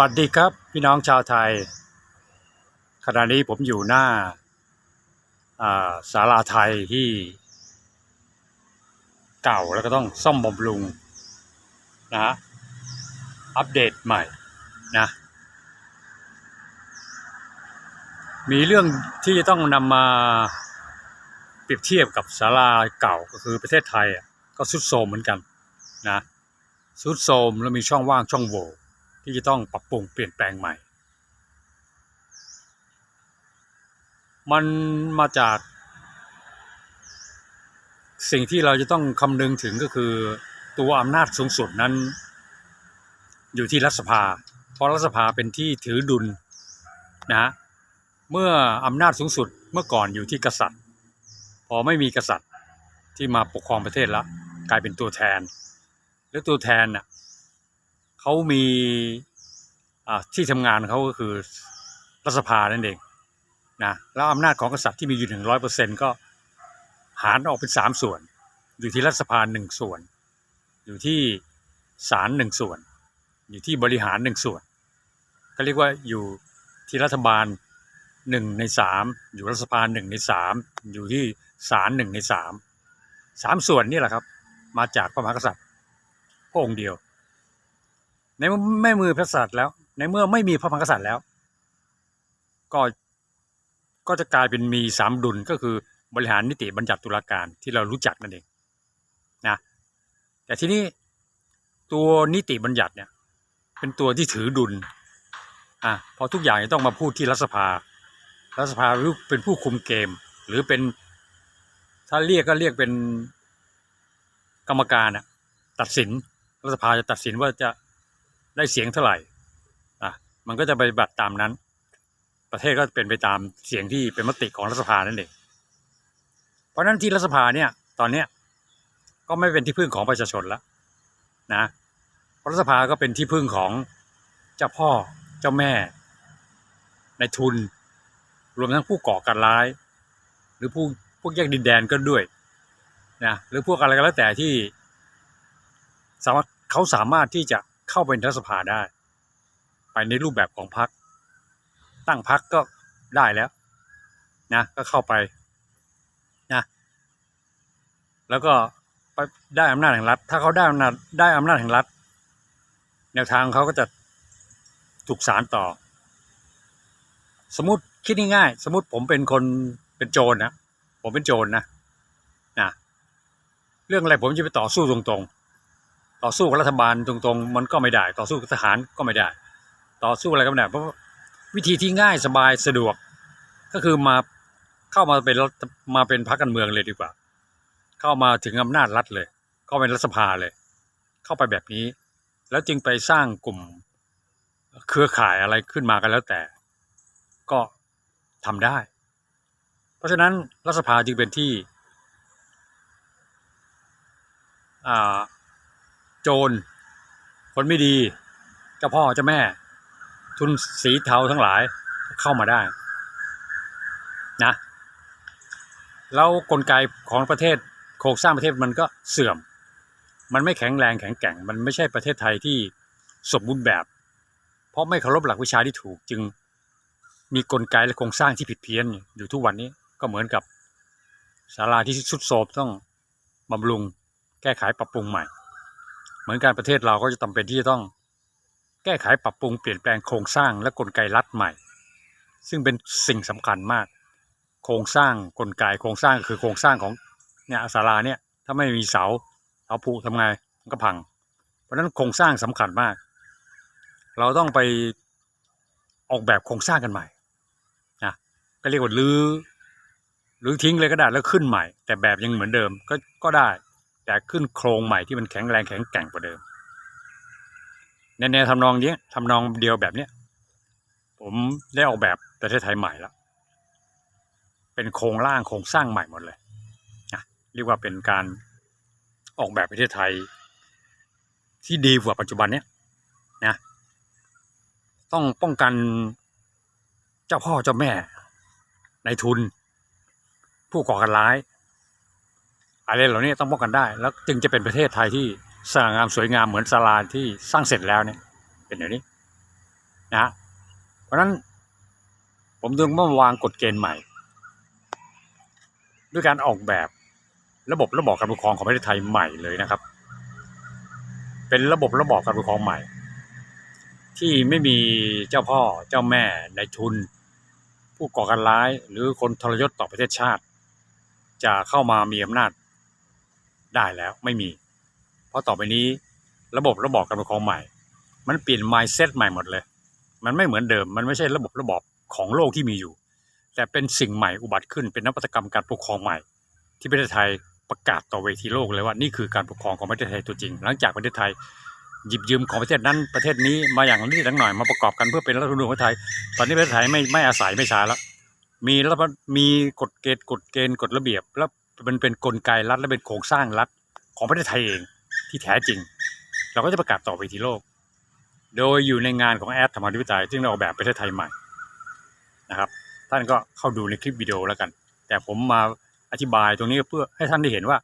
วัสดีครับ พี่น้องชาวไทย ขณะนี้ผมอยู่หน้าาศาลาไทยที่ เก่าแล้วก็ต้องซ่อมบำรุงนะฮะอัปเดตใหม่นะมีเรื่องที่จะต้องนำมาเปรียบเทียบกับศาลาเก่าก็คือประเทศไทยอะก็สุดโทมเหมือนกันนะสุดโทมแล้วมีช่องว่างช่องโหว่ ที่จะต้องปรับปรุงเปลี่ยนแปลงใหม่ มันมาจาก สิ่งที่เราจะต้องคำนึงถึงก็คือตัวอำนาจสูงสุดนั้น อยู่ที่รัฐสภา เพราะรัฐสภาเป็นที่ถือดุลนะเมื่ออำนาจสูงสุดเมื่อก่อนอยู่ที่กษัตริย์ พอไม่มีกษัตริย์ที่มาปกครองประเทศล้วกลายเป็นตัวแทน แล้วตัวแทนน่ะ เขามีที่ทำงานเขาก็คือรัฐสภานั่นเองนะแล้วอำนาจของกษัตริย์ที่มีอยู่ถึงร้อยเปอร์เซ็นก็หารออกเป็นสามส่วน อยู่ที่รัฐสภาหนึ่งส่วน อยู่ที่ศาลหนึ่งส่วน อยู่ที่บริหารหนึ่งส่วน ก็เรียกว่าอยู่ที่รัฐบาลหนึ่งในสามอยู่รัฐสภาหนึ่งในสามอยู่ที่ศาลหนึ่งในสามสามส่วนนี่แหละครับ มาจากพระมหากษัตริย์พระองค์เดียว ในเมื่อไม่มือพระกษัตริย์แล้ว ในเมื่อไม่มีพระมหากษัตริย์แล้ว ก็ก็จะกลายเป็นมีสามดุลก็คือบริหารนิติบัญญัติตุลาการที่เรารู้จักนั่นเองนะแต่ทีนี้ตัวนิติบัญญัติเนี่ย เป็นตัวที่ถือดุลอะเพอทุกอย่างจะต้องมาพูดที่รัฐสภารัฐสภาหรือเป็นผู้คุมเกม หรือเป็นถ้าเรียกก็เรียกเป็นกรรมการอะตัดสินรัฐสภาจะตัดสินว่าจะ ได้เสียงเท่าไหร่อะมันก็จะไปฏิบัติตามนั้น ประเทศก็เป็นไปตามเสียงที่เป็นมติของรัฐสภานั่นเองเพราะฉะนั้นที่รัฐสภาเนี่ยตอนเนี้ยก็ไม่เป็นที่พึ่งของประชาชนแล้วนะเพราะรัฐสภาก็เป็นที่พึ่งของเจ้าพ่อเจ้าแม่ ในทุน รวมทั้งผู้ก่อการร้าย หรือผู้พวกแยกดินแดนก็ด้วยนะหรือพวกอะไรก็แล้วแต่ที่สามารถเขาสามารถที่จะ เข้าไปในรัฐสภาได้ ไปในรูปแบบของพรรคตั้งพรรคก็ได้แล้วนะก็เข้าไปนะแล้วก็ไปได้อำนาจแห่งรัฐ ถ้าเขาได้อำนาจได้อำนาจแห่งรัฐ แนวทางเขาก็จะถูกสารต่อ สมมติคิดง่ายๆสมมติผมเป็นคนเป็นโจรนะผมเป็นโจรนะนะเรื่องอะไรผมจะไปต่อสู้ตรงๆ ต่อสู้กับรัฐบาลตรงๆ มันก็ไม่ได้ ต่อสู้กับทหารก็ไม่ได้ ต่อสู้อะไรก็ไม่ได้เพราะวิธีที่ง่ายสบายสะดวก ก็คือมาเข้ามาเป็นมาเป็นพรรคการเมืองเลยดีกว่า เข้ามาถึงอำนาจรัฐเลย เข้าเป็นรัฐสภาเลย เข้าไปแบบนี้ แล้วจึงไปสร้างกลุ่มเครือข่ายอะไรขึ้นมากันแล้วแต่ ก็ทำได้ เพราะฉะนั้นรัฐสภาจึงเป็นที่อ่า โจร คนไม่ดีเจ้าพ่อเจ้าแม่ ทุนสีเทาทั้งหลายเข้ามาได้นะแล้วกลไกของประเทศโครงสร้างประเทศมันก็เสื่อม มันไม่แข็งแรงแข็งแกร่ง มันไม่ใช่ประเทศไทยที่สมบูรณ์แบบ เพราะไม่เคารพหลักวิชาที่ถูกจึงมีกลไกและโครงสร้างที่ผิดเพี้ยนอยู่ทุกวันนี้ก็เหมือนกับศาลาที่สุดโทรมต้องบำรุงแก้ไขปรับปรุงใหม่ เหมือนการประเทศเราก็จะจำเป็นที่จะต้อง แก้ไขปรับปรุงเปลี่ยนแปลงโครงสร้างและกลไกรัฐใหม่ ซึ่งเป็นสิ่งสำคัญมาก โครงสร้างกลไกโครงสร้างคือโครงสร้างของเนี่ยศาลาเนี่ยถ้าไม่มีเสาเสาผุทำไงมันก็พัง เพราะฉะนั้นโครงสร้างสำคัญมาก เราต้องไปออกแบบโครงสร้างกันใหม่นะก็เรียกว่ารื้อหรือทิ้งเลยก็ได้แล้วขึ้นใหม่ แต่แบบยังเหมือนเดิมก็ก็ได้ แต่ขึ้นโครงใหม่ที่มันแข็งแรงแข็งแกร่งกว่าเดิมในแนวทำนองนี้ทำนองเดียวแบบเนี้ยผมได้ออกแบบประเทศไทยใหม่แล้วเป็นโครงร่างโครงสร้างใหม่หมดเลยนะเรียกว่าเป็นการออกแบบประเทศไทย ที่ดีกว่าปัจจุบันเนี้ยนะต้องป้องกันเจ้าพ่อเจ้าแม่ในทุน ผู้ก่อการร้าย อะไรเหล่านี้ต้องป้องกันได้ แล้วจึงจะเป็นประเทศไทยที่สง่างามสวยงามเหมือนศาลาที่สร้างเสร็จแล้วเนี่ย เป็นอย่างนี้นะฮะเพราะนั้นผมจึงต้องวางกฎเกณฑ์ใหม่ ด้วยการออกแบบระบบระบอบการปกครองของประเทศไทยใหม่เลยนะครับ เป็นระบบระบอบการปกครองใหม่ ที่ไม่มีเจ้าพ่อเจ้าแม่ในายทุน ผู้ก่อการร้าย หรือคนทรยศต่อประเทศชาติ จะเข้ามามีอำนาจ ได้แล้วไม่มี เพราะต่อไปนี้ระบบระบอบการปกครองใหม่ มันเปลี่ยน mindset ใหม่หมดเลย มันไม่เหมือนเดิม มันไม่ใช่ระบบระบอบของโลกที่มีอยู่ แต่เป็นสิ่งใหม่อุบัติขึ้นเป็นนวัตกรรมการปกครองใหม่ ที่ประเทศไทยประกาศต่อเวทีโลกเลยว่านี่คือการปกครองของประเทศไทยตัวจริง หลังจากประเทศไทยหยิบยืมของประเทศนั้นประเทศนี้มาอย่างนิดหน่อยมาประกอบกันเพื่อเป็นรัฐธรรมนูญของไทย ตอนนี้ประเทศไทยไม่ไม่อาศัยไม่ช้าแล้วมีแล้วมีกฎเกณฑ์กฎเกณฑ์กฎระเบียบแล้ว มันเป็นกลไกรัฐและเป็นโครงสร้างรัฐของประเทศไทยเองที่แท้จริง เราก็จะประกาศต่อเวทีโลก โดยอยู่ในงานของแอดธรรมาธิปไตยซึ่งเราออกแบบประเทศไทยใหม่นะครับ ท่านก็เข้าดูในคลิปวิดีโอแล้วกัน แต่ผมมาอธิบายตรงนี้เพื่อให้ท่านได้เห็นว่า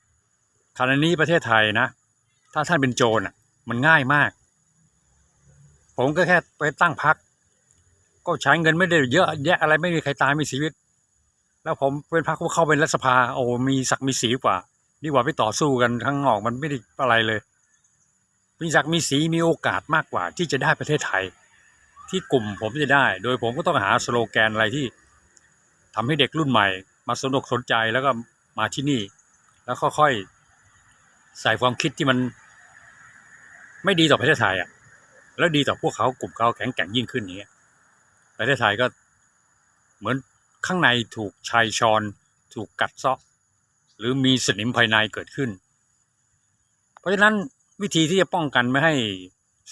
ขณะนี้ประเทศไทยนะ ถ้าท่านเป็นโจรมันง่ายมาก ผมก็แค่ไปตั้งพัก ก็ใช้เงินไม่ได้เยอะแยะอะไรไม่มีใครตายไม่มีชีวิต แล้วผมเป็นพักเข้าเป็นรัฐสภา โอ้มีศักดิ์มีสีกว่าดีกว่าไปต่อสู้กันข้างนอกมันไม่ได้อะไรเลยมีศักดิ์มีสีมีโอกาสมากกว่า ที่จะได้ประเทศไทย ที่กลุ่มผมจะได้ โดยผมก็ต้องหาสโลแกนอะไรที่ทำให้เด็กรุ่นใหม่ มาสนุกสนใจแล้วก็มาที่นี่ แล้วค่อยๆใส่ความคิดที่มัน ไม่ดีต่อประเทศไทยอะ แล้วดีต่อพวกเขากลุ่มเขาแข็งแกร่งยิ่งขึ้นอย่างเงี้ประเทศไทยก็เหมือน ข้างในถูกชายชอน ถูกกัดเซาะ หรือมีสนิมภายในเกิดขึ้น เพราะฉะนั้นวิธีที่จะป้องกันไม่ให้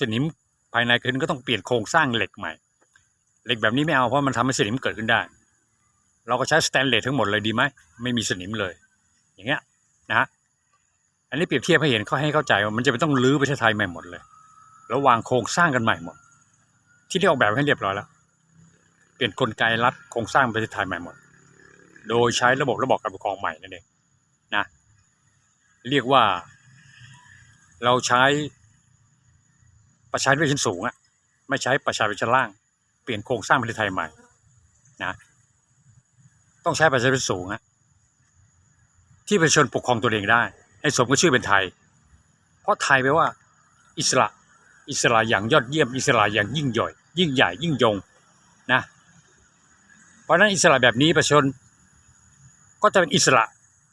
สนิมภายในเกิดขึ้นก็ต้องเปลี่ยนโครงสร้างเหล็กใหม่ เหล็กแบบนี้ไม่เอาเพราะมันทำให้สนิมเกิดขึ้นได้ เราก็ใช้สแตนเลสทั้งหมดเลยดีไหมไม่มีสนิมเลย อย่างเงี้ยนะฮะอันนี้เปรียบเทียบให้เห็นเขาให้เข้าใจว่ามันจะไม่ต้องรื้อประเทศไทยใหม่หมดเลย แล้ววางโครงสร้างกันใหม่หมด ที่ได้ออกแบบให้เรียบร้อยแล้ว เปลี่ยนกลไกรัฐโครงสร้างประเทศไทยใหม่หมด โดยใช้ระบบระบบการปกครองใหม่นั่นเองนะเรียกว่า เราใช้ประชาธิปไตยชั้นสูงอะไม่ใช้ประชาธิปไตยชั้นล่าง เปลี่ยนโครงสร้างประเทศไทยใหม่นะต้องใช้ประชาธิปไตยสูงอะที่ประชาชนปกครองตัวเองได้ ให้สมกับชื่อเป็นไทย เพราะไทยแปลว่า อิสระอิสระอย่างยอดเยี่ยมอิสระอย่างยิ่งใหญ่ยิ่งใหญ่ยิ่งยงนะ เพราะนั้นอิสระแบบนี้ประชาชน ก็จะเป็นอิสระ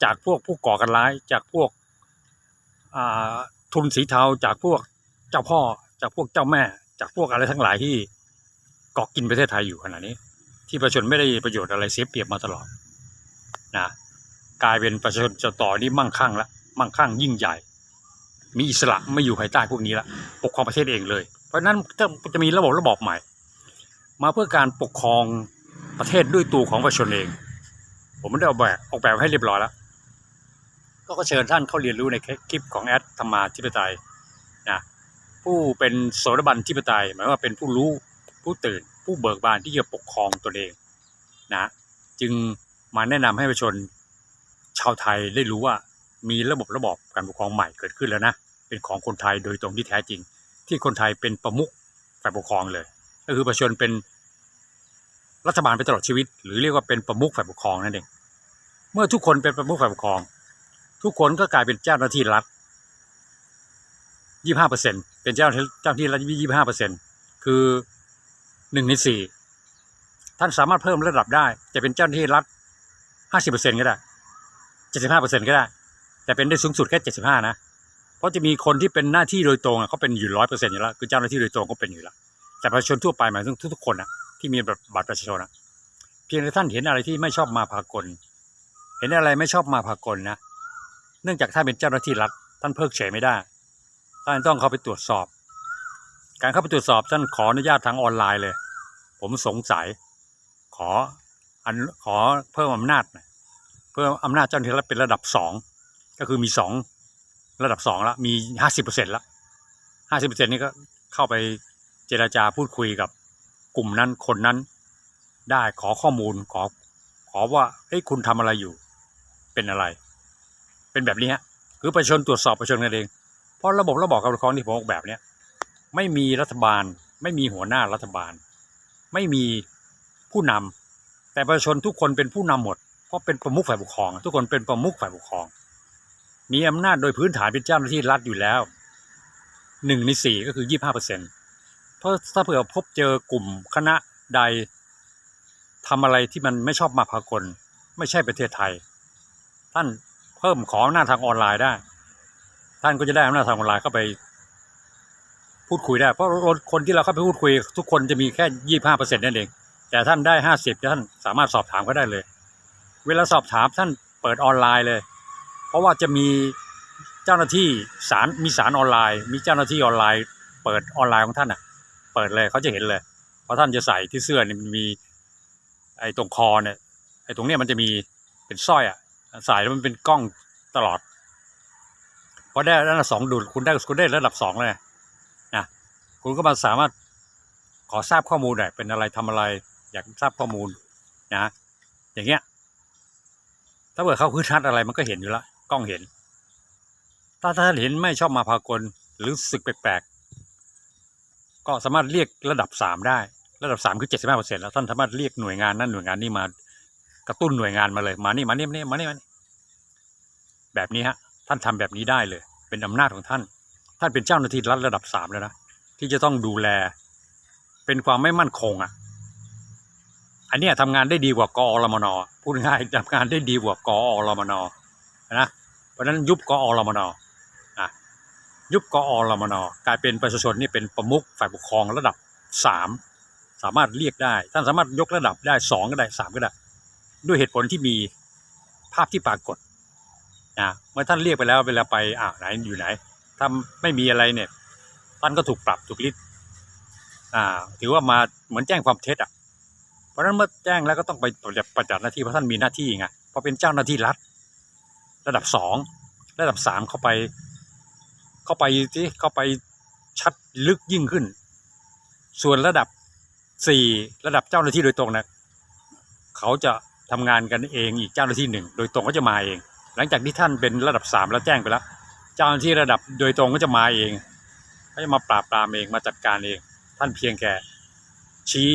จากพวกผู้ก่อการร้าย จากพวกทุนสีเทาจากพวกเจ้าพ่อ จากพวกเจ้าแม่ จากพวกอะไรทั้งหลายที่เกาะกินประเทศไทยอยู่ขณะนี้ ที่ประชาชนไม่ได้ประโยชน์อะไรเสียเปรียบมาตลอดนะกลายเป็นประชาชนจะต่อนี้มั่งคั่งละมั่งคั่งยิ่งใหญ่ มีอิสระไม่อยู่ภายใต้พวกนี้ละปกครองประเทศเองเลย เพราะนั้นจะจะมีระบบระบอบใหม่ มาเพื่อการปกครอง ประเทศด้วยตัวของประชาชนเอง ผมไม่ได้ออกแบบออกแบบให้เรียบร้อยแล้ว ก็เชิญท่านเข้าเรียนรู้ในคลิปของแอดธรรมาธิปไตยนะผู้เป็นโสดาบันธิปไตยหมายว่าเป็นผู้รู้ผู้ตื่น ผู้เบิกบานที่จะปกครองตนเองนะจึงมาแนะนำให้ประชาชนชาวไทยได้รู้ว่ามีระบบระบอบการปกครองใหม่เกิดขึ้นแล้วนะเป็นของคนไทยโดยตรงที่แท้จริง ที่คนไทยเป็นประมุขฝ่ายปกครองเลย ก็คือประชาชนเป็น รัฐบาลไปตลอดชีวิต หรือเรียกว่าเป็นประมุขฝ่ายปกครองนั่นเองเมื่อทุกคนเป็นประมุขฝ่ายปกครอง ทุกคนก็กลายเป็นเจ้าหน้าที่รัฐยี่ห้าเปอร์เซ็นเป็นเจ้าเจ้าหน้าที่รัฐยี่ห้าเปอร์เซ็นคือหนึ่งในสี่ท่านสามารถเพิ่มระดับได้ จะเป็นเจ้าหน้าที่รัฐห้าสิบเปอร์เซ็นก็ได้เจ็ดสิบห้าเปอร์เซ็นก็ได้ แต่เป็นได้สูงสุดแค่เจ็ดสิบห้านะ เพราะจะมีคนที่เป็นหน้าที่โดยตรงอะเขาเป็นอยู่ร้อยเปอร์เซ็นต์อยู่แล้วคือเจ้าหน้าที่โดยตรงก็เป็นอยู่แล้วแต่ประชาชนทั่วไปหมายถึงทุกๆคนอะ ที่มีบัตรประชาชนอะเพียงแต่ท่านเห็นอะไรที่ไม่ชอบมาพากล เห็นอะไรไม่ชอบมาพากลนะ เนื่องจากท่านเป็นเจ้าหน้าที่รัฐท่านเพิกเฉยไม่ได้ท่านต้องเข้าไปตรวจสอบ การเข้าไปตรวจสอบท่านขออนุญาตทางออนไลน์เลย ผมสงสัย ขออันขอเพิ่มอำนาจเพิ่มอำนาจเจ้าหน้าที่รัฐเป็นระดับสองก็คือมีสองระดับสองละมีห้าสิบเปอร์เซ็นต์ละห้าสิบเปอร์เซ็นต์นี่ก็เข้าไปเจราจาพูดคุยกับ กลุ่มนั้นคนนั้น ได้ขอข้อมูลขอขอว่าเฮ้ยคุณทำอะไรอยู่ เป็นอะไร เป็นแบบนี้ฮะคือประชาชนตรวจสอบประชาชนกันเอง เพราะระบบระบอบการปกครองที่ผมออกแบบเนี้ยไม่มีรัฐบาล ไม่มีหัวหน้ารัฐบาล ไม่มีผู้นำแต่ประชาชนทุกคนเป็นผู้นำหมด เพราะเป็นประมุขฝ่ายปกครอง ทุกคนเป็นประมุขฝ่ายปกครอง มีอำนาจโดยพื้นฐานเป็นเจ้าหน้าที่รัฐอยู่แล้วหนึ่งในสี่ก็คือยี่ห้าเปอร์เซ็นต์ เพราะถ้าเผื่อพบเจอกลุ่มคณะใดทำอะไรที่มันไม่ชอบมาพากลไม่ใช่ประเทศไทย ท่านเพิ่มขออำนาทางออนไลน์ได้ ท่านก็จะได้อำนาจทางออนไลน์เข้าไป พูดคุยได้ เพราะคนที่เราเข้าไปพูดคุย ทุกคนจะมีแค่ยี่ห้าเปอร์เซ็นต์นั่นเอง แต่ท่านได้ห้าสิบท่านสามารถสอบถามก็ได้เลย เวลาสอบถามท่านเปิดออนไลน์เลย เพราะว่าจะมีเจ้าหน้าที่สารมีสารออนไลน์ มีเจ้าหน้าที่ออนไลน์ เปิดออนไลน์ของท่านอะ เปิดเลยเขาจะเห็นเลย เพราะท่านจะใส่ที่เสื้อเนี่ยมันมี ไอ้ตรงคอเนี่ยไอ้ตรงเนี้ยมันจะมีเป็นสร้อยอะใส่แล้วมันเป็นกล้องตลอดพอได้ระดับสองดูดคุณได้คุณได้ระดับสองเลยนะคุณก็มาสามารถขอทราบข้อมูลหน่อยเป็นอะไรทำอะไร อยากทราบข้อมูลนะอย่างเงี้ย ถ้าเกิดเขาพื้นทัดอะไรมันก็เห็นอยู่ละกล้องเห็น ถ้าท่านเห็นไม่ชอบมาพากลหรือสึกแปลก ก็สามารถเรียกระดับสามได้ ระดับสามคือเจ็ดสิบห้าเปอร์เซ็นต์แล้วท่านสามารถเรียกหน่วยงานนั้นหน่วยงานนี้มากระตุ้นหน่วยงานมาเลยมานี่มานี่มานี่มานี่มานี่แบบนี้ฮะท่านทำแบบนี้ได้เลย เป็นอำนาจของท่าน ท่านเป็นเจ้าหน้าที่รัฐระดับสามแล้วนะที่จะต้องดูแล เป็นความไม่มั่นคงอะ อันนี้ยทำงานได้ดีกว่ากอรมนพูดง่ายๆทำงานได้ดีกว่ากอรมนนะเพราะฉะนั้นยุบกอรมนอ ยุบกอรมนกลายเป็นประชาชนนี่เป็นประมุขฝ่ายปกครองระดับสามสามารถเรียกได้ ท่านสามารถยกระดับได้สองก็ได้สามก็ได้ ด้วยเหตุผลที่มีภาพที่ปรากฏนะเมื่อท่านเรียกไปแล้วเวลาไปอ่าไหนอยู่ไหนถ้าไม่มีอะไรเนี่ยท่านก็ถูกปรับถูกลิดอ่าถือว่ามาเหมือนแจ้งความเท็จอะเพราะฉะนั้นเมื่อแจ้งแล้วก็ต้องไปปฏิบัติหน้าที่เพราะท่านมีหน้าที่ไงพราะเป็นเจ้าหน้าที่รัฐ ระดับสองระดับสามเข้าไป เข้าไปที่เข้าไปชัดลึกยิ่งขึ้น ส่วนระดับสี่ระดับเจ้าหน้าที่โดยตรงนะเขาจะทำงานกันเองอีกเจ้าหน้าที่หนึ่งโดยตรงก็จะมาเอง หลังจากที่ท่านเป็นระดับสามแล้วแจ้งไปแล้ว เจ้าหน้าที่ระดับโดยตรงก็จะมาเองก็จะมาปราบปรามเองมาจัดการเอง ท่านเพียงแค่ชี้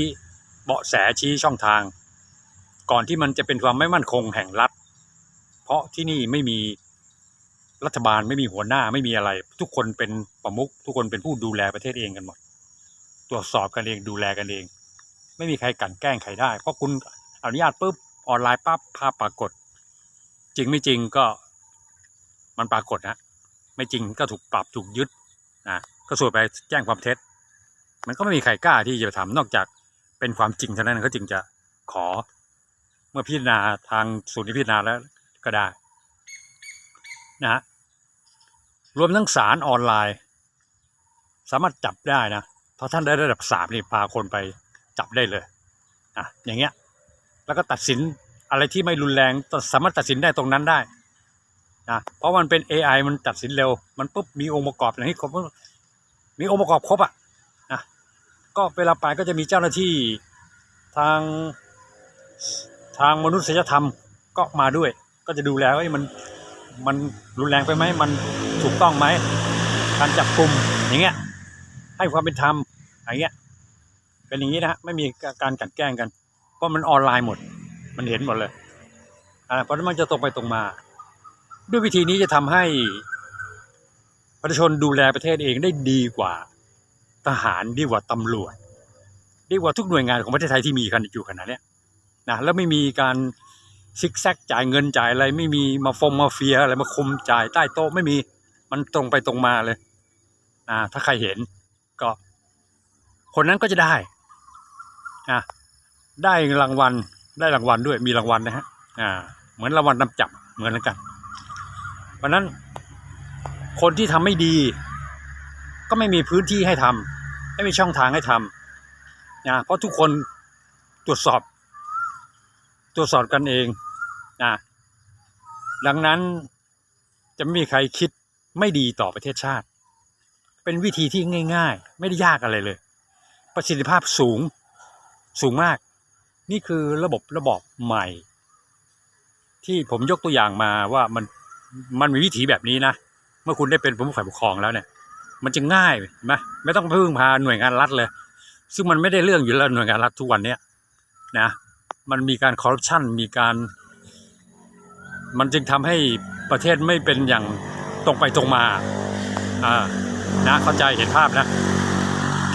เบาะแสชี้ช่องทาง ก่อนที่มันจะเป็นความไม่มั่นคงแห่งรัฐ เพราะที่นี่ไม่มี รัฐบาลไม่มีหัวหน้าไม่มีอะไร ทุกคนเป็นประมุขทุกคนเป็นผู้ดูแลประเทศเองกันหมด ตรวจสอบกันเองดูแลกันเอง ไม่มีใครกลันแกล้งใครได้ เพราะคุณอนุญาตปุ๊บออนไลน์ปั๊บภาพปรากฏ จริงไม่จริงก็มันปรากฏนะไม่จริงก็ถูกปรับถูกยึดนะก็ส่วนไปแจ้งความเท็จ มันก็ไม่มีใครกล้าที่จะทำนอกจากเป็นความจริงเท่านั้นเขาจึงจะขอเมื่อพิจารณาทางศูนย์พิจารณาแล้วก็ได้นะฮะ รวมทั้งสารออนไลน์ สามารถจับได้นะเพราะท่านได้ระดับสามนี่พาคนไปจับได้เลยอะอย่างเงี้ยแล้วก็ตัดสินอะไรที่ไม่รุนแรงสามารถตัดสินได้ตรงนั้นได้นะเพราะมันเป็น AI มันตัดสินเร็ว มันปุ๊บมีองค์ประกอบอย่างนี้ครบมีองค์ประกอบครบอะนะก็เวลาไปก็จะมีเจ้าหน้าที่ทางทางมนุษยธรรมก็มาด้วย ก็จะดูแลว่ามันมันรุนแรงไปไหมมัน ถูกต้องไหมการจับกลุ่มอย่างเงี้ยให้ความเป็นธรรมอย่างเงี้ยเป็นอย่างนี้นะฮะไม่มีการกลันแกล้งกัน เพราะมันออนไลน์หมด มันเห็นหมดเลยอ่าเพราะนั้นมันจะตรงไปตรงมา ด้วยวิธีนี้จะทำให้ประชาชนดูแลประเทศเองได้ดีกว่าทหารดีกว่าตำรวจดีกว่าทุกหน่วยงานของประเทศไทยที่มีกันอยู่ขนาดนี้นะแล้วไม่มีการซิกแซกจ่ายเงินจ่ายอะไร ไม่มีมาฟงมาเฟียอะไรมาคุมจ่ายใต้โต๊ะไม่มี มันตรงไปตรงมาเลยอ่าถ้าใครเห็นก็ คนนั้นก็จะได้อะได้รางวัลได้รางวัลด้วยมีรางวัลนะฮะอ่าเหมือนรางวัลนำจับเหมือนกันเพราะนั้นคนที่ทำไม่ดี ก็ไม่มีพื้นที่ให้ทำไม่มีช่องทางให้ทำนะเพราะทุกคนตรวจสอบ ตรวจสอบกันเองนะดังนั้นจะไม่มีใครคิด ไม่ดีต่อประเทศชาติ เป็นวิธีที่ง่าย ๆ ไม่ได้ยากอะไรเลย ประสิทธิภาพสูงสูงมาก นี่คือระบบระบอบใหม่ ที่ผมยกตัวอย่างมาว่ามันมันมีวิธีแบบนี้นะ เมื่อคุณได้เป็นประมุขฝ่ายปกครองแล้วเนี่ย มันจะง่ายไหมไม่ต้องพึ่งพาหน่วยงานรัฐเลย ซึ่งมันไม่ได้เรื่องอยู่แล้วหน่วยงานรัฐทุกวันเนี้ยนะ มันมีการคอร์รัปชันมีการ มันจึงทำให้ประเทศไม่เป็นอย่าง ตรงไปตรงมา อ่า นะ เข้าใจเห็นภาพนะ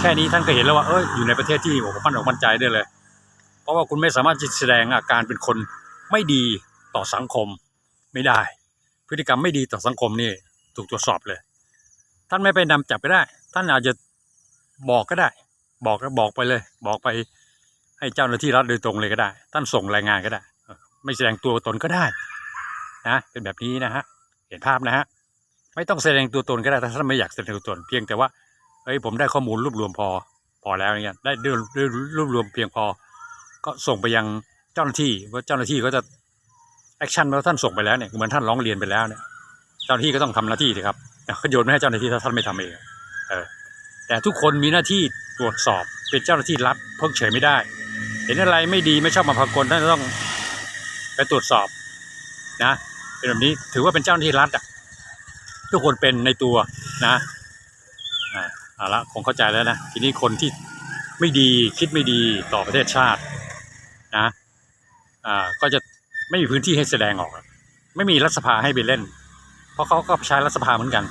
แค่นี้ท่านก็เห็นแล้วว่า เอ้ย อยู่ในประเทศที่โอ้โหมั่นอกมั่นใจได้เลย เพราะว่าคุณไม่สามารถจะแสดงอาการเป็นคนไม่ดีต่อสังคมไม่ได้ พฤติกรรมไม่ดีต่อสังคมนี่ ถูกตรวจสอบเลย ท่านไม่ไปนำจับก็ได้ ท่านอาจจะบอกก็ได้ บอกก็บอกไปเลย บอกไปให้เจ้าหน้าที่รัฐโดยตรงเลยก็ได้ ท่านส่งรายงานก็ได้ ไม่แสดงตัวตนก็ได้ นะ เป็นแบบนี้นะฮะ เห็นภาพนะฮะ ไม่ต้องแสดงตัวตนก็ได้ถ้าท่านไม่อยากแสดงตัวตน เพียงแต่ว่าเอ้ยผมได้ข้อมูลรวบรวมพอพอแล้วอย่างเงี้ยได้รวบรวมเพียงพอ ก็ส่งไปยังเจ้าหน้าที่ว่าเจ้าหน้าที่ก็จะแอคชั่นว่าท่านส่งไปแล้วเนี่ยเหมือนท่านร้องเรียนไปแล้วเนี่ยเจ้าหน้าที่ก็ต้องทำหน้าที่สิครับเขาโยนไม่ให้เจ้าหน้าที่ถ้าท่านไม่ทำเองเออแต่ทุกคนมีหน้าที่ตรวจสอบเป็นเจ้าหน้าที่รัฐเพิกเฉยไม่ได้ เห็นอะไรไม่ดีไม่ชอบมาพากลท่านต้องไปตรวจสอบนะเป็นแบบนี้ถือว่าเป็นเจ้าหน้าที่รัฐอะ ทุกคนเป็นในตัวนะอ่าเอาละคงเข้าใจแล้วนะทีนี้คนที่ไม่ดีคิดไม่ดีต่อประเทศชาตินะอ่าก็จะไม่มีพื้นที่ให้แสดงออก ไม่มีรัฐสภาให้ไปเล่น เพราะเขาก็ใช้รัฐสภาเหมือนกัน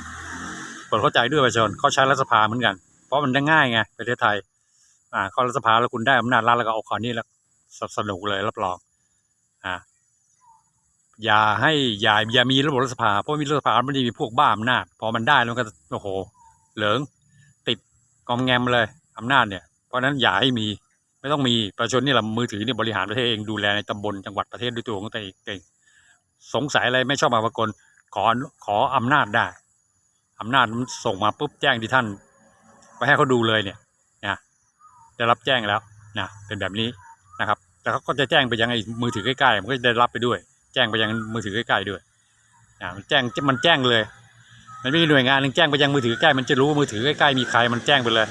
โปรดเข้าใจด้วยประชาชนเขาใช้รัฐสภาเหมือนกัน เพราะมันได้ง่ายไงประเทศไทยอ่าเขารัฐสภาแล้วคุณได้อำนาจรัฐแล้วก็เอาคราวนี้แล้วสนุกเลยรับรองอ่า อย่าให้อย่าอย่ามีระบบรัฐสภาเพราะมีรัฐสภามันจะมีพวกบ้าอำนาจพอมันได้แล้วมันก็โอ้โห เหลิงติดกอมแงมเลยอำนาจเนี่ย เพราะนั้นอย่าให้มีไม่ต้องมีประชาชนนี่แหละมือถือเนี่ยบริหารประเทศเองดูแลในตำบลจังหวัดประเทศด้วยตัวของตัวเองเองสงสัยอะไรไม่ชอบมาพากลขอขออำนาจได้อำนาจมันส่งมาปุ๊บแจ้งที่ท่านไปให้เขาดูเลยเนี่ยนะได้รับแจ้งแล้วนะเป็นแบบนี้นะครับ แต่เขาก็จะแจ้งไปยังไอ้มือถือใกล้ๆมันก็จะได้รับไปด้วย แจ้งไปยังมือถือใกล้ๆด้วยนะมันแจ้งมันแจ้งเลย มันไม่มีหน่วยงานหนึ่งแจ้งไปยังมือถือใกล้มันจะรู้มือถือใกล้ๆมีใครมันแจ้งไปเลย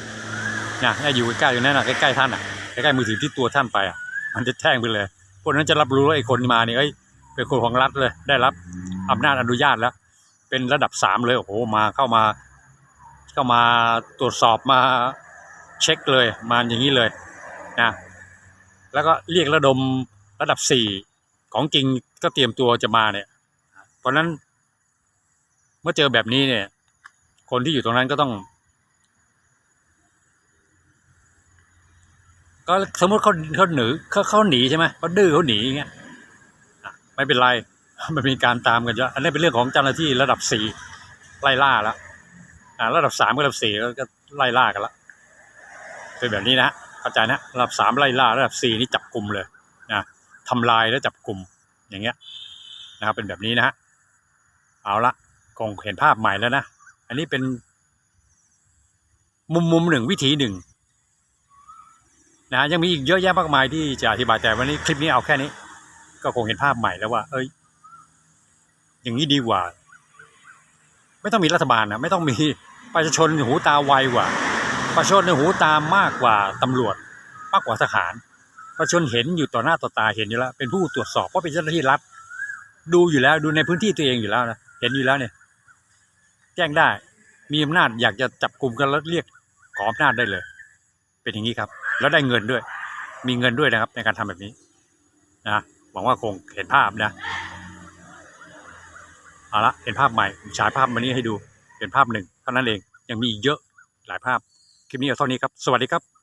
นะให้อยู่ใกล้ๆอยู่นั่นน่ะใกล้ๆท่านอะใกล้ๆมือถือที่ตัวท่านไปอะ มันจะแจ้งไปเลยพวกนั้นจะรับรู้ว่าไอ้คนมาเนี่ยเอ้ยเป็นคนของรัฐเลย ได้รับอำนาจอนุญาตแล้ว เป็นระดับสามเลยโอ้โหมาเข้ามาเข้ามาตรวจสอบมาเช็คเลยมาอย่างนี้เลยนะแล้วก็เรียกระดมระดับสี่ ของจริงก็เตรียมตัวจะมาเนี่ย เพราะนั้น เมื่อเจอแบบนี้เนี่ย คนที่อยู่ตรงนั้นก็ต้อง ก็สมมติเขาเขาหนีเขาเขาหนีใช่ไหมเขาดื้อเขาหนีอย่างเงี้ยไม่เป็นไรมันมีการตามกันเยอะอันนี้เป็นเรื่องของเจ้าหน้าที่ระดับสี่ไล่ล่าแล้วอ่าระดับสามกับระดับสี่ก็ไล่ล่ากันละเป็นแบบนี้นะเข้าใจนะระดับสามไล่ล่าระดับสี่นี่จับกลุ่มเลย ทำลายแล้วจับกลุ่มอย่างเงี้ยนะครับเป็นแบบนี้นะฮะเอาละคงเห็นภาพใหม่แล้วนะ อันนี้เป็น มุมมุมหนึ่งวิธีหนึ่งนะฮะยังมีอีกเยอะแยะมากมายที่จะอธิบายแต่วันนี้คลิปนี้เอาแค่นี้ ก็คงเห็นภาพใหม่แล้วว่า เอ้ย อย่างนี้ดีกว่า ไม่ต้องมีรัฐบาลนะไม่ต้องมีประชาชนหูตาไวกว่า ประชาชนในหูตามากกว่าตำรวจ มากกว่าทหาร ประชาชนเห็นอยู่ต่อหน้าต่อตาเห็นอยู่แล้ว เป็นผู้ตรวจสอบเพราะเป็นเจ้าหน้าที่รัฐ ดูอยู่แล้วดูในพื้นที่ตัวเองอยู่แล้วนะเห็นอยู่แล้วเนี่ย แจ้งได้มีอำนาจอยากจะจับกลุ่มกันแล้วเรียกขออำนาจได้เลย เป็นอย่างนี้ครับ แล้วได้เงินด้วย มีเงินด้วยนะครับ ในการทำแบบนี้นะหวังว่าคงเห็นภาพนะเอาละเห็นภาพใหม่ฉายภาพมานี้ให้ดูเป็นภาพหนึ่งเท่านั้นเองยังมีเยอะหลายภาพคลิปนี้เอาเท่านี้ครับ สวัสดีครับ